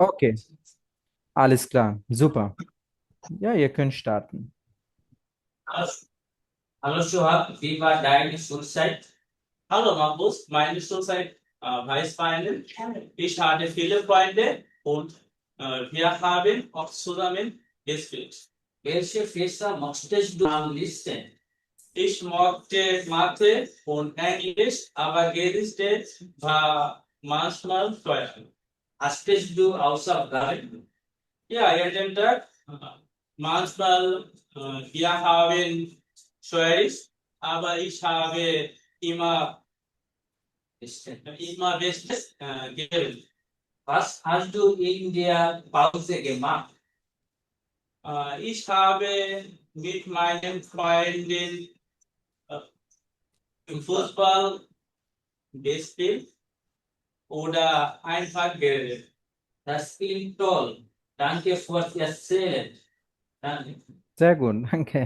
Okay, alles klar, super. Ja, ihr könnt starten. Hallo Shohab, wie war deine Schulzeit? Hallo Markus, meine Schulzeit äh, war spannend. Ich hatte viele Freunde und äh, wir haben auch zusammen gespielt. Welche Fächer mochtest du am liebsten? Ich mochte Mathe und Englisch, aber Gerichte war manchmal teuer. Hattest du Hausaufgaben? Ja, jeden Tag. äh, Manchmal äh, wir haben Choice, aber ich habe immer immer Bestes äh, gegeben. Was hast du in der Pause gemacht? Äh, ich habe mit meinen Freunden äh, im Fußball gespielt oder einfach geredet. Das klingt toll. Danke fürs Erzählen. Danke. Sehr gut, danke.